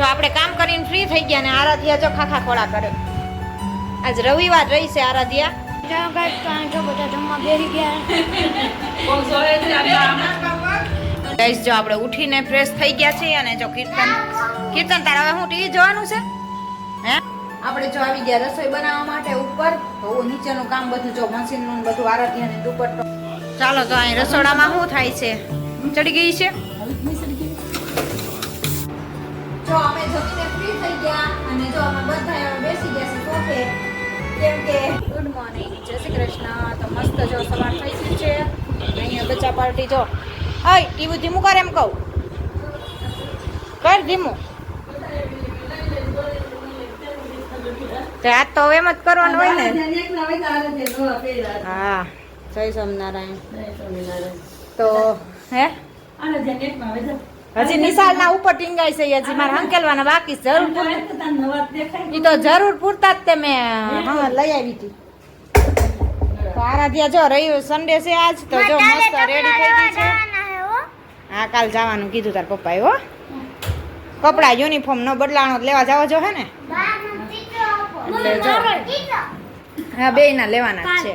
જો આપણે કામ કરીને ફ્રી થઈ ગયા ને આરાધ્યા જો ખાખા ખોળા કરે. આજ રવિવાર રહી છે? આરાધ્યા ગાઈસ જો આપણે ઉઠીને ફ્રેશ થઈ ગયા છીએ અને જો કીર્તન કીર્તન તારા હવે હું ટીવી જોવાનું છે? હે? આપણે જો આવી ગયા રસોઈ બનાવવા માટે ઉપર તો નીચેનું કામ બધું જો મશીનનું ને બધું આરાધ્યાની દુપટ્ટો. ચાલો તો અહીં રસોડામાં શું થાય છે? ચડી ગઈ છે? જો અમે જમીને ફ્રી થઈ ગયા અને જો અમે બધા હવે બેસી ગયા છે સોફે કેમ કે ગુડ મોર્નિંગ જય શ્રી કૃષ્ણ. તો મસ્ત જો સવાર થઈ ગઈ છે. અહીંયા બચ્ચા પાર્ટી જો. અય ટીવી ધીમું કર એમ કહું. કર ધીમું. રાત આજ તો હવે એમ જ કરવાનું હોય ને. હા જય સ્વામિનારાયણ. તો હે? હજી નિશાળના ઉપર ટીંગાઈ છે હજી મારે હંકેલવાના બાકી જરૂર એ ઈ તો જરૂર પૂરતા જ તે મેં હા લઈ આવી હતી તો આરાધ્યા જો રહ્યું સન્ડે છે આજ તો જો મસ્ત રેડી થઈ ગઈ છે. હા કાલ જવાનું કીધું તાર પપ્પાએ હો. કપડા યુનિફોર્મ નો બદલાણો લેવા જાવ જો હે ને? એટલે જો. હા બે ના. લેવાના છે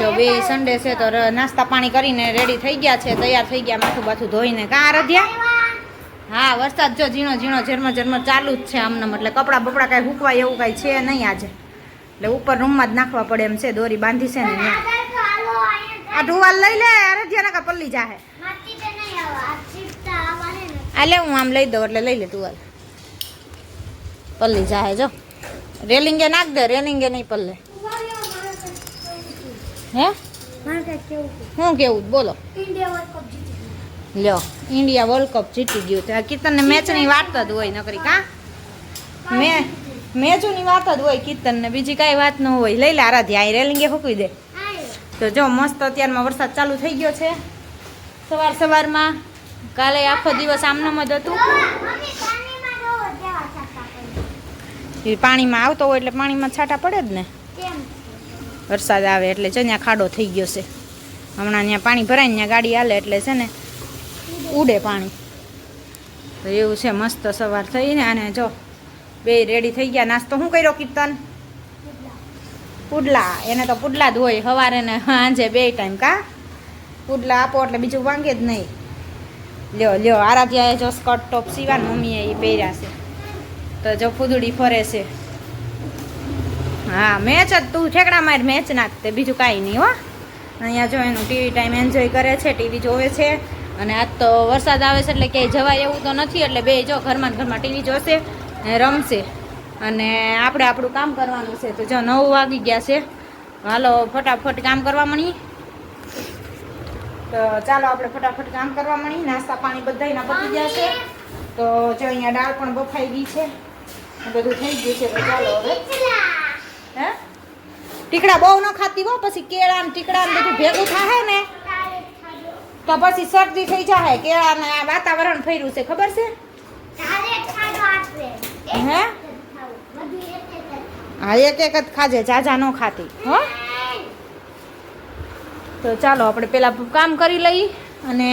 જો બે સન્ડે છે તો નાસ્તા પાણી કરીને રેડી થઈ ગયા છે તૈયાર થઈ ગયા માથું બાથું ધોઈને. કાં આરાધ્યા? હા વરસાદ જો ઝીણો ઝીણો ઝરમર ઝરમર ચાલુ જ છે આમને એટલે કપડાં બપડા કાંઈ હુકવાય એવું કાંઈ છે નહીં આજે. એટલે ઉપર રૂમમાં જ નાખવા પડે એમ છે દોરી બાંધી છે ને. આ ઢુવાલ લઈ લે આરાધ્યા ના પલ્લી જાહે. આ લે હું આમ લઈ દઉં એટલે લઈ લે ટુવાલ પલ્લી જાહે જો. રેલિંગે નાખ દે રેલિંગે નહીં પલ્લે. હે? હું કેવું? બોલો. લ્યો ઇન્ડિયા વર્લ્ડ કપ જીતી ગયું તો આ કીર્તનને મેચની વાત જ હોય નકરી કા મે મેચોની વાત જ હોય કીર્તનને બીજી કાંઈ વાત ન હોય. લઈ લે આરાધ્યા અહીં રેલિંગે ફૂકવી દે. તો જો મસ્ત અત્યારમાં વરસાદ ચાલુ થઈ ગયો છે. સવાર સવારમાં કાલે આખો દિવસ આમનામ જ હતું. પાણીમાં આવતો હોય એટલે પાણીમાં છાંટા પડે જ ને? વરસાદ આવે એટલે છે ત્યાં ખાડો થઈ ગયો છે. હમણાં ત્યાં પાણી ભરાય ત્યાં ગાડી હાલે એટલે છે ને ઉડે પાણી. તો એવું છે, મસ્ત સવાર થઈને અને જો બે રેડી થઈ ગયા. નાસ્તો શું કર્યો કીર્તન? પુડલા. એને તો પુડલા જ હોય. સવારે ને સાંજે બે ટાઈમ કા? પુડલા આપો એટલે બીજું વાંગે જ નહીં. લ્યો લ્યો. આરાધ્યાએ જો સ્કર્ટ ટોપ સીવાનું મમ્મીએ એ પહેર્યા છે. તો જો ફૂદડી ફરે છે. હા મેચ જ તું ઠેકડા માર મેચ નાખતે બીજું કાંઈ નહીં, હો. અહીંયા જો એનું ટીવી ટાઈમ એન્જોય કરે છે ટીવી જોવે છે. અને આજ તો વરસાદ આવે છે એટલે ક્યાંય જવાય એવું તો નથી, એટલે બે જો ઘરમાં ઘરમાં ટીવી જોશે રમશે. અને આપણે આપણું કામ કરવાનું છે, તો જો નવ વાગી ગયા છે. હાલો, ફટાફટ કામ કરવા મળી. તો ચાલો, આપણે ફટાફટ કામ કરવા મળી. નાસ્તા પાણી બધાયના પતી ગયા છે. તો જો અહીંયા દાળ પણ બફાઈ ગઈ છે. બધું થઈ ગયું છે, તો ચાલો હવે. હે? ટીકડા બહુ ન ખાતી હો, પછી કેળા ને ટીકડા ને બધું ભેગું થાય ને? તો પછી શરદી થઈ જાય કેળા ને વાતાવરણ ફર્યું છે, ખબર છે? હે? હા, એક એક જ ખાજે, જાજા ન ખાતી, હો? તો ચાલો, આપણે પેલા કામ કરી લઈ અને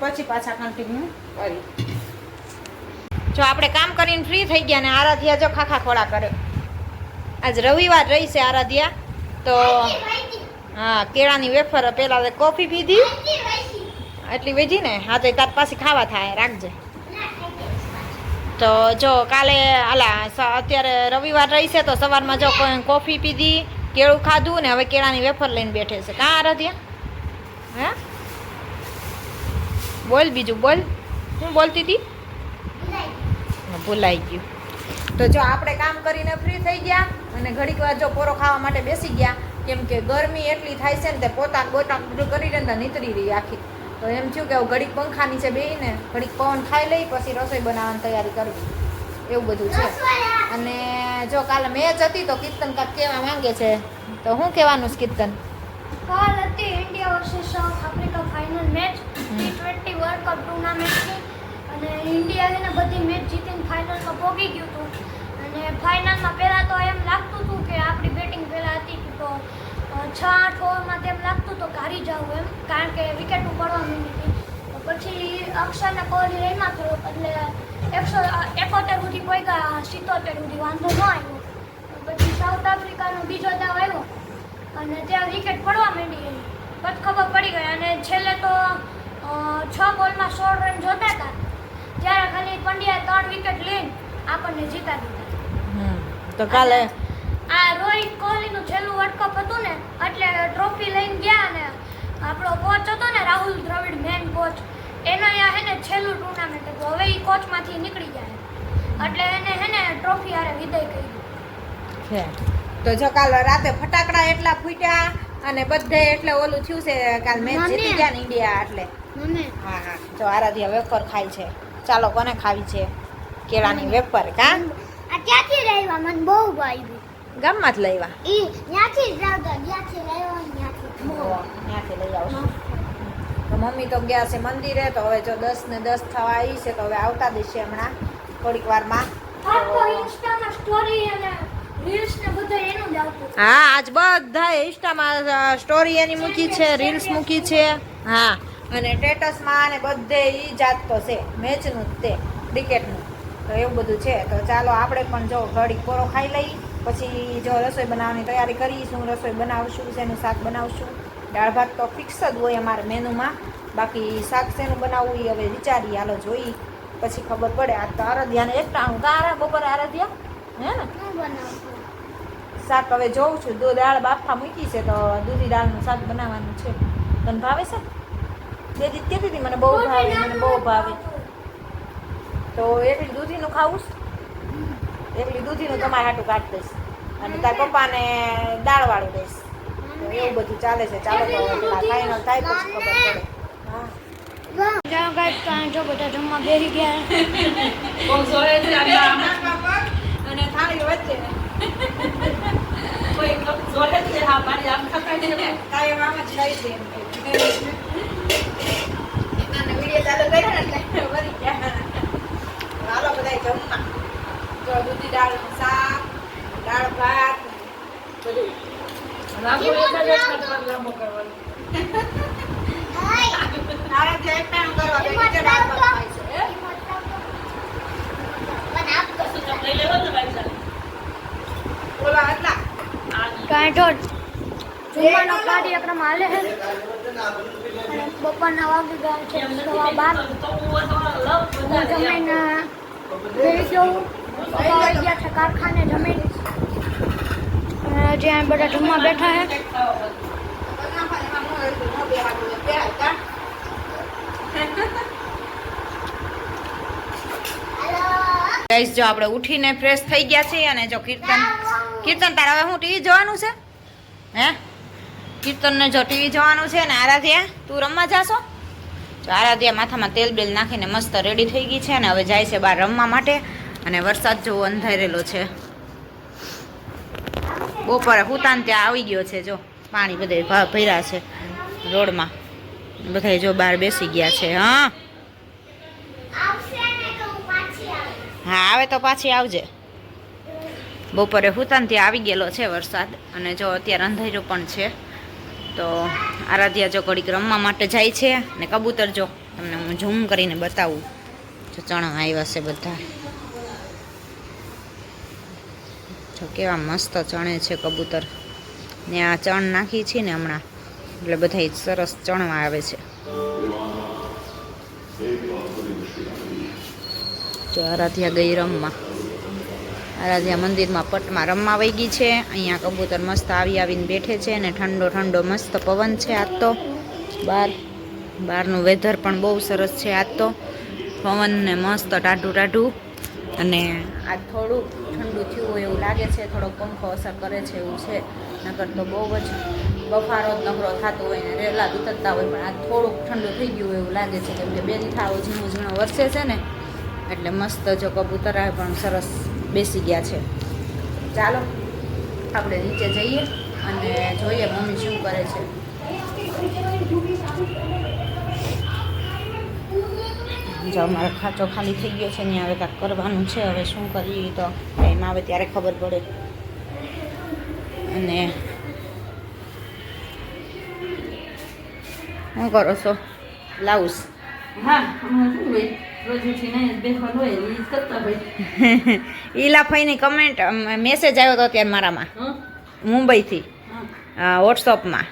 પછી પાછા કન્ટિન્યુ કરી. જો આપણે કામ કરીને ફ્રી થઈ ગયા ને, આરાધ્યા જો ખાખા ખોળા કરે. આજ રવિવાર રહી છે આરાધ્યા. તો હા, કેળાની વેફર પહેલાં કોફી પીધી. એટલી વેજી ને હા તો તાર પાસે ખાવા થાય, રાખજે. તો જો કાલે આલા અત્યારે રવિવાર રહી છે તો સવારમાં જો કોફી પીધી, કેળું ખાધું ને હવે કેળાની વેફર લઈને બેઠે છે. કાં આરાધ્યા? હે? બોલ બીજું, બોલ. શું બોલતી હતી? ભૂલાઈ ગયું. તો જો આપણે કામ કરીને ફ્રી થઈ ગયા. અને ઘડીક વાર જો પોરો ખાવા માટે બેસી ગયા કેમ કે ગરમી એટલી થાય છે ને તે પોતા ગોટા બધું કરી ને તો નીતરી રહી આખી. તો એમ થયું કે ઘડીક પંખા નીચે બેહીને ઘડીક પવન ખાઈ લઈ પછી રસોઈ બનાવવાની તૈયારી કરવી. એવું બધું છે. અને જો કાલે મેચ હતી તો કીર્તન કાંક કહેવા માંગે છે. તો શું કહેવાનું છે કીર્તન? કાલ હતી India versus South Africa final match T twenty World Cup ટુર્નામેન્ટની. અને ઇન્ડિયા એને બધી મેચ જીતીને ફાઇનલમાં પહોંચી ગયું હતું અને ફાઇનલમાં પહેલાં તો એમ લાગતું હતું કે આપણી બેટિંગ પહેલાં હતી તો છ, આઠ ઓવરમાં તેમ લાગતું તો હારી જાવું એમ, કારણ કે વિકેટ પડવા માંડી હતી. પછી અક્ષરને કોહલી રહીમાં થયો એટલે એકસો એકોતેર સુધી પહોંચ્યા સિત્તોતેર સુધી વાંધો ન આવ્યો. પછી સાઉથ આફ્રિકાનો બીજો દાવ આવ્યો, અને ત્યાં વિકેટ પડવા માંડી પછી ખબર પડી ગઈ, અને છેલ્લે તો છ બોલમાં સોળ રન જોતા હતા. ત્યારે ખાલી પંડ્યાએ ત્રણ વિકેટ લઈને આપણને જીતા દીધા. તો કાલે આ રોહિત કોહલીનું છેલ્લું વર્લ્ડ કપ હતું ને એટલે ટ્રોફી લઈને ગયા ને આપણો કોચ હતો ને રાહુલ દ્રવિડ મેન કોચ એનો યા હે ને છેલ્લું ટુર્નામેન્ટ હતું. હવે એ કોચમાંથી નીકળી જાય એટલે એને હે ને ટ્રોફી હારે વિદાય કરી. છે. તો જો કાલ રાતે ફટાકડા એટલા ફૂટ્યા અને બધે એટલે ઓલું થયું છે કાલ મેચ જીતી ગયા ને ઇન્ડિયા એટલે. હા હા. જો આરાધ્યા વેફર ખાય છે. ચાલો કોને ખાવી છે? કેળાની વેફર કા? ત્યાંથી લાવ્યા? મને બહુ ભાઈ ગામમાં જ ઈ ત્યાંથી જ લાવતા ત્યાંથી લાવ્યા ત્યાંથી. ત્યાંથી લઈ આવશું. તો મમ્મી તો ગયા છે મંદિરે તો હવે જો દસ ને દસ થવા આવી છે તો હવે આવતા દેશે હમણાં થોડીક વારમાં. સ્ટોરી અને રીલ્સ ને બધું એનું જ આવતું. હા આજ બધા ઇન્સ્ટામાં સ્ટોરી એની મૂકી છે રીલ્સ મૂકી છે. હા અને સ્ટેટસમાં અને બધે એ જાત તો છે મેચનું જ તે ક્રિકેટનું તો એવું બધું છે. તો ચાલો આપણે પણ જો ઘડીક કોરો ખાઈ લઈ પછી જો રસોઈ બનાવવાની તૈયારી કરીશું રસોઈ બનાવશું શેનું શાક બનાવશું. દાળ ભાત તો ફિક્સ જ હોય અમારે મેનુમાં. બાકી શાક શેનું બનાવવું એ હવે વિચારીએ હાલો જોઈ પછી ખબર પડે આ તો આરાધ્યાને એકટાણું તારા બપોરે આરાધ્યા હે ને? શાક હવે જોઉં છું દૂધ દાળ બાફા મૂકી છે તો દૂધી દાળનું શાક બનાવવાનું છે. તને ભાવે છે? તે દી કહેતી હતી મને બહુ ભાવે મને બહુ ભાવે. તો એટલી દૂધીનું ખાવું એટલી દૂધીનું તમારે હાટું કાઢ દઈશ. અને તાર પપ્પાને દાળવાળું દઈશ. એવું બધું ચાલે છે. ચાલો તો ફાઇનલ થાય પછી ખબર પડે. હા. જાઓ ગાઈસ તો જો બધા જમવા બેસી ગયા. અને થાળી વચ્ચે. કાયમ આમ ખાઈ છે એમ. કે. અને વીડિયો ચાલુ કર્યો ને વળી ગયા. બધાય જમવા જો દૂધી દાળનું શાક દાળ ભાત બધું કાર્યક્રમ હાલે બપોરના વાગી ગયા છે બાર કારખાને, જમીન. જ્યાં બધા જમવા બેઠા હે ગાઈસ, જો આપણે ઉઠીને ફ્રેશ થઈ ગયા છીએ અને જો કીર્તન કીર્તન તારા હવે હું ટીવી જોવાનું છે? હે? કીર્તનને જો ટીવી જોવાનું છે ને આરાધ્યા, તું રમવા જાશો? આરાધ્યા માથામાં તેલ બેલ નાખીને મસ્ત રેડી થઈ ગઈ છે અને હવે જાય છે બહાર રમવા માટે. અને વરસાદ જેવો અંધારેલો છે. બપોરે હુતાન ત્યાં આવી ગયો છે, જો. પાણી બધે ભર્યા છે રોડમાં. બધા જો બહાર બેસી ગયા છે, હા. હા, આવે તો પાછી આવજે. બપોરે હુતાન ત્યાં આવી ગયેલો છે વરસાદ. અને જો અત્યારે અંધાર્યું પણ છે. તો આરાધ્યા જો ઘડીક રમવા માટે જાય છે ને કબૂતર જો તમને હું ઝૂમ કરીને બતાવું. જો ચણા આવ્યા છે બધા. જો કેવા મસ્ત ચણે છે કબૂતર. ને આ ચણ નાખી છે ને હમણાં. એટલે બધા સરસ ચણવા આવે છે. જો આરાધ્યા ગઈ રમવા. આરાધ્યા મંદિરમાં પટમાં રમવા વહી ગઈ છે. અહીંયા કબૂતર મસ્ત આવી આવીને બેઠે છે અને ઠંડો ઠંડો મસ્ત પવન છે આજ તો. બહાર બહારનું વેધર પણ બહુ સરસ છે આજ તો. પવન ને મસ્ત ટાઢું ટાઢું. અને આ થોડું ઠંડુ થયું હોય એવું લાગે છે થોડોક પંખો અસર કરે છે એવું છે. નકર તો બહુ જ બફારો જ નકરો થતો હોય ને રેલા ઉતરતા હોય, પણ આજ થોડુંક ઠંડુ થઈ ગયું હોય એવું લાગે છે, કેમ કે બે દીઠાઓ ઝીણું ઝીણું વરસે છે ને. એટલે મસ્ત જો કબૂતર આવે પણ સરસ બેસી ગયા છે. ચાલો, આપણે નીચે જઈએ અને જોઈએ મમ્મી શું કરે છે. જો અમારો ખાંચો ખાલી થઈ ગયો છે, ને હવે કાંક કરવાનું છે, હવે શું કરીએ તો ટાઈમ આવે ત્યારે ખબર પડે. અને શું કરો છો? બ્લાઉઝ. હા અમારે શું હોય રોજ ઉઠીને અહીંયા જ બેસવાનું હોય એ જ કરતા હોય. ઈલા ફઈની કમેન્ટ મેસેજ આવ્યો હતો અત્યારે મારામાં. મુંબઈથી. હા. વોટ્સઅપમાં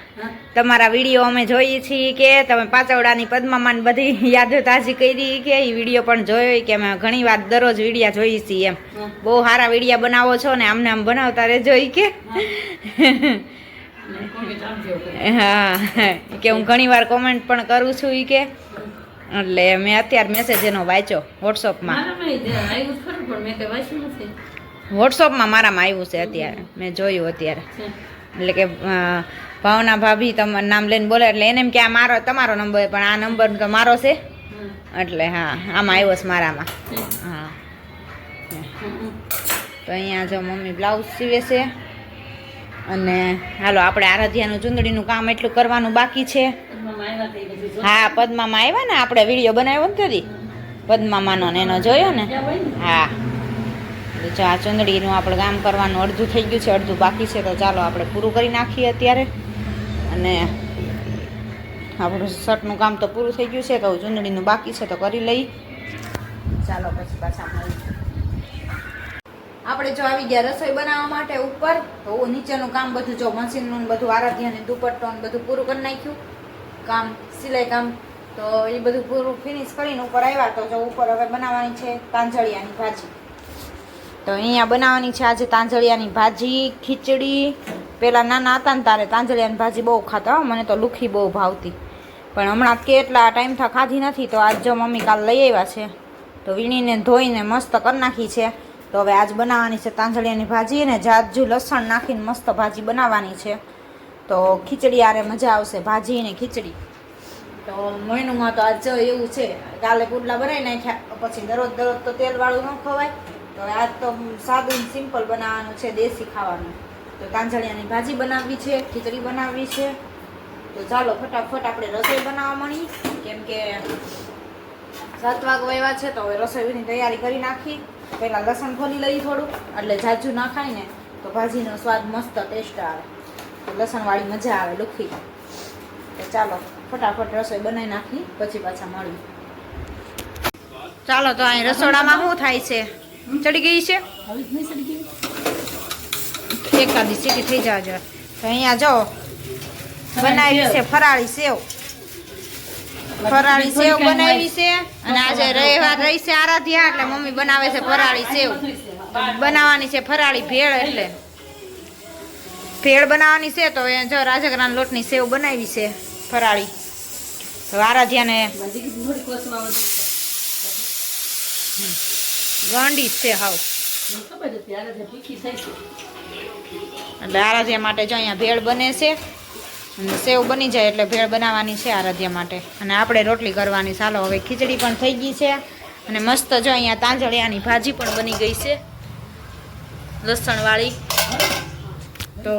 તમારા વીડિયો અમે જોઈએ છીએ કે તમે પાચવડાની પદ્મામાન બધી યાદો તાજી કરી કે એ વીડિયો પણ જોયો કે અમે ઘણી વાર દરરોજ વિડીયા જોઈએ છીએ એમ. બહુ સારા વિડીયા બનાવો છો ને આમને આમ બનાવતા રહેજો ઈ કે. હા. કે હું ઘણી વાર કોમેન્ટ પણ કરું છું ઈ કે. એટલે મેં અત્યારે મેસેજ એનો વાંચ્યો વોટ્સઅપમાં વોટ્સઅપમાં મારામાં આવ્યું છે અત્યારે. મેં જોયું અત્યારે. એટલે કે ભાવના ભાભી તમારું નામ લઈને બોલે એટલે એને એમ કે આ મારો તમારો નંબર પણ આ નંબર તો મારો છે? એટલે હા આમાં આવ્યો છે મારામાં. હા. તો અહીંયા જો મમ્મી બ્લાઉઝ સીવે છે. અને હાલો આપણે આરાધ્યાનું ચૂંદડીનું કામ એટલું કરવાનું બાકી છે. હા પદ્મામાં આવ્યા ને આપણે વીડિયો બનાવ્યો ને તેથી પદ્મામાનો ને એનો જોયો ને. હા. જો આ ચુંદડીનું આપણે કામ કરવાનું અડધું થઈ ગયું છે અડધું બાકી છે તો ચાલો આપણે પૂરું કરી નાખીએ અત્યારે. અને આપણું શર્ટનું કામ તો પૂરું થઈ ગયું છે તો ચુંદડીનું બાકી છે તો કરી લઈ. ચાલો પછી પાછા આપણે જો આવી ગયા રસોઈ બનાવવા માટે ઉપર તો નીચેનું કામ બધું જો મશીનનું ને બધું આરાધ્યાને દુપટ્ટો ને બધું પૂરું કરી નાખ્યું. કામ, સિલાઈ કામ. તો એ બધું પૂરું ફિનિશ કરીને ઉપર આવ્યા તો જો ઉપર હવે બનાવવાની છે તાંજળિયાની ભાજી. તો અહીંયા બનાવવાની છે આજે તાંજળિયાની ભાજી, ખીચડી. પહેલાં નાના હતા ને તારે તાંજળિયાની ભાજી બહુ ખાતા મને તો લુખી બહુ ભાવતી. પણ હમણાં કેટલા ટાઈમ થા ખાધી નથી, તો આજ જો મમ્મી કાલ લઈ આવ્યા છે. તો વીણીને ધોઈને મસ્ત કરી નાખી છે. તો હવે આજ બનાવવાની છે તાંજળિયાની ભાજી અને જાજુ લસણ નાખીને મસ્ત ભાજી બનાવવાની છે. તો ખીચડી આરે મજા આવશે, ભાજી ને ખીચડી. તો મહિનુમાં તો આજ એવું છે, કાલે પુડલા બનાવી નાખ્યા, પછી દરરોજ દરરોજ તો તેલવાળું ન ખવાય. તો આજ તો સાદું સિમ્પલ બનાવવાનું છે, દેશી ખાવાનું. તો કાંજળિયાની ભાજી બનાવવી છે, ખીચડી બનાવવી છે. તો ચાલો ફટાફટ આપણે રસોઈ બનાવવા મળી કેમ કે સાત વાગ વાગ્યા છે, તો હવે રસોઈની તૈયારી કરી નાખી. પહેલાં લસણ ખોલી લઈ થોડું, એટલે જાજુ નાખાય ને, તો ભાજીનો સ્વાદ મસ્ત ટેસ્ટ આવે. લસણવાળી મજા આવે લુખી. તો ચાલો ફટાફટ રસોઈ બનાવી નાખી પછી પાછા મળીએ. ચાલો તો અહીં રસોડામાં શું થાય છે? ચડી ગઈ છે? એકાદી સીટી થઈ જાય તો અહીંયા જો બનાવી છે ફરાળી સેવ. ફરાળી સેવ બનાવી છે અને આજે રવિવાર રહી છે આરાધ્યા એટલે મમ્મી બનાવે છે ફરાળી સેવ. બનાવવાની છે ફરાળી ભેળ એટલે. ભેળ બનાવવાની છે તો એ જો રાજગરાના લોટની સેવ બનાવી છે ફરાળી. તો ગાંડી છે હાવ. એટલે આરાધ્યા માટે જો અહીંયા ભેળ બને છે અને સેવ બની જાય એટલે ભેળ બનાવવાની છે આરાધ્યા માટે. અને આપણે રોટલી કરવાની ચાલો હવે ખીચડી પણ થઈ ગઈ છે અને મસ્ત જો અહીંયા તાંજળિયાની ભાજી પણ બની ગઈ છે. લસણવાળી. તો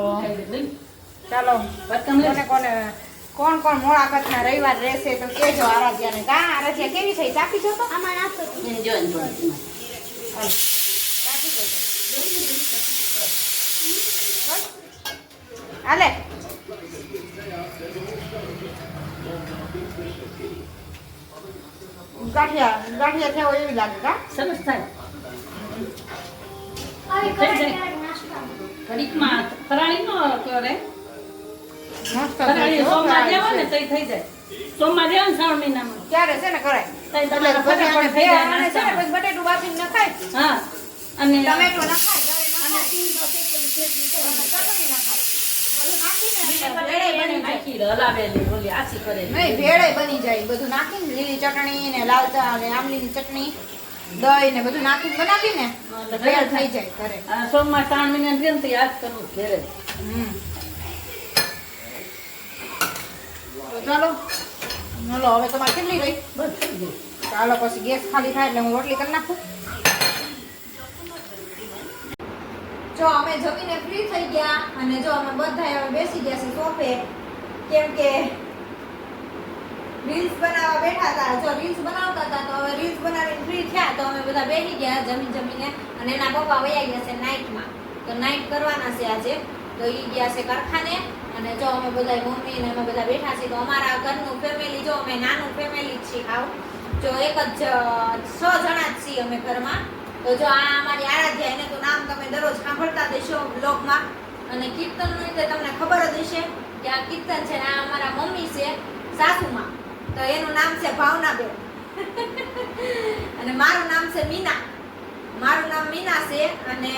ચાલો કોને કોને કોણ કોણ મોળાકતના રવિવાર રહેશે તો કેજો આરાધ્યાને. કા આરાધ્યા કેવી થઈ? ચાખી છો તો આમાં નાખો. તો જો જો. હાલે. ગાંઠિયા ગાંઠિયા થયા એવી લાગે કા સરસ થાય. ઘડીકમાં ફરાળી નો કરે. ફરાળી સોમવાર ફરાળી ને. તઈ થઈ જાય. સોમવાર જેવો ને શ્રાવણ મહિનામાં. ક્યારે છે ને કરાય તઈ એટલે તમારે પછી આને ફટાફટ થઈ જાય છે ને પછી બટેટું બાફીને નખાય હા અને ટમેટું નખાય અને ચટણી નખાય બધું નાખીને એટલે ભેળે બની જાય. બધું નાખીને લીલી ચટણી ને લાલ ચા ને આમલીની ચટણી દહીં ને બધું નાખીને બનાવી ને તૈયાર થઈ જાય ઘરે. સોમવાર ત્રણ મહિના ને તો યાદ કરવું ઘરે. તો ચાલો. ચાલો હવે તમારે કેટલી રહી? ગયું. ચાલો પછી ગેસ ખાલી થાય એટલે હું રોટલી કરી નાખું. જો અમે જમીને ફ્રી થઈ ગયા અને જો અમે બધા હવે બેસી ગયા છે સોફે કેમ કે રીલ્સ બનાવવા બેઠા હતા. જો રીલ્સ બનાવતા હતા, તો હવે રીલ્સ બનાવીને ફ્રી થયા. તો અમે બધા બેસી ગયા જમીન જમીને. અને એના પપ્પા વયા ગયા છે નાઇટમાં તો નાઇટ કરવાના છે આજે. તો એ ગયા છે કારખાને. અને જો અમે બધા મમ્મી ને અમે બધા બેઠા છીએ, તો અમારા ઘરનું ફેમિલી જો અમે નાનું ફેમિલી જ છીએ હાવ. જો એક જ, છ જણા જ છીએ અમે ઘરમાં. તો જો આ અમારી આરાધ્યા, એને તો નામ તમે દરરોજ સાંભળતા દેશો બ્લોગમાં અને કીર્તનનું રીતે તમને ખબર જ હશે કે આ કીર્તન છે ને આ અમારા મમ્મી છે સાસુમાં. તો એનું નામ છે ભાવનાબેન. અને મારું નામ છે મીના. મારું નામ મીના છે અને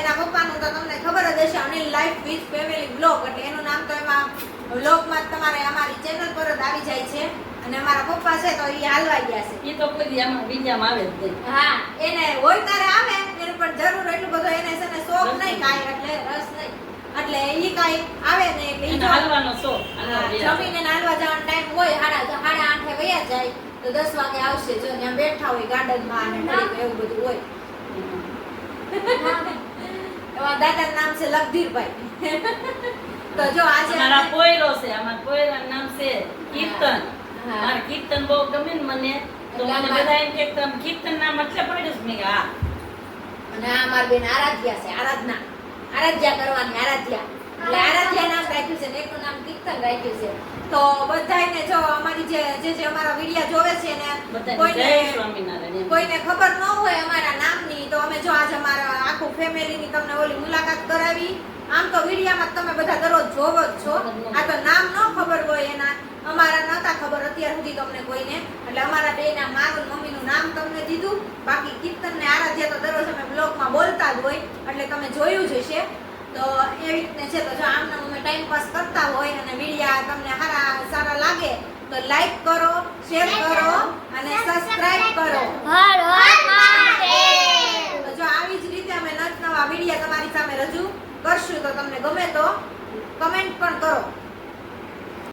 એના પપ્પાનું તો તમને ખબર જ હશે Anil life with family blog એટલે એનું નામ તો એમાં બ્લોગમાં તમારે અમારી ચેનલ પર જ આવી જાય છે. અને અમારા પપ્પા છે તો એ હાલવાઈ ગયા છે. એ તો કોઈ આમાં બીજામાં આવે જ હા એને હોય ત્યારે આવે એનું પણ જરૂર એટલું બધો એને છે ને શોખ નહીં. કાંઈ એટલે રસ નહીં. એટલે ઈ કાઈ આવે ને એટલે ઈ હાલવાનો સો જમીને નાહવા જવાનો ટાઈમ હોય સાડા સાડા આઠે વયા જાય તો દસ વાગે આવશે જો ત્યાં બેઠા હોય ગાર્ડનમાં અને એવું બધું હોય. એવા દાદા નામ છે લગધીરભાઈ. તો જો આજે મારા કોયરો છે અમારા કોયરા નામ છે કીર્તન. મારે કીર્તન બહુ ગમે ને મને તો મને બધા એમ કે તમે કીર્તન નામ એટલે પડ્યું છે. મેં હા. અને આ મારા બેન આરાધ્યા છે આરાધના. આરાધ્યા કરવાની આરાધ્યા. એટલે આરાધ્યા નામ રાખ્યું છે ને એકનું નામ કીર્તન રાખ્યું છે. તો બધાને જો અમારી જે જે જે અમારા વિડિયા જોવે છે ને કોઈને. કોઈને ખબર ન હોય અમારા નામની તો અમે જો આજે અમારા આખું ફેમિલીની તમને ઓલી મુલાકાત કરાવી. આમ તો વિડિયામાં તમે બધા દરરોજ જોવો જ છો. આ તો નામ ન ખબર હોય એના. અમારા ખબર અત્યાર સુધી તમને કોઈને. એટલે અમારા બેના મારું મમ્મીનું નામ તમને દીધું. બાકી કીર્તન ને આરાધ્યા તો દરરોજ અમે બ્લોગમાં બોલતા જ હોય. એટલે તમે જોયું જ હશે. તો એવી રીતને છે તો જો આમને અમે ટાઈમ પાસ કરતા હોય અને વિડીયા તમને સારા સારા લાગે તો લાઈક કરો શેર કરો અને સબસ્ક્રાઇબ કરો. તો જો આવી જ રીતે અમે નત નવા મીડિયા તમારી સામે રજૂ કરશું તો તમને ગમે તો કમેન્ટ પણ કરો.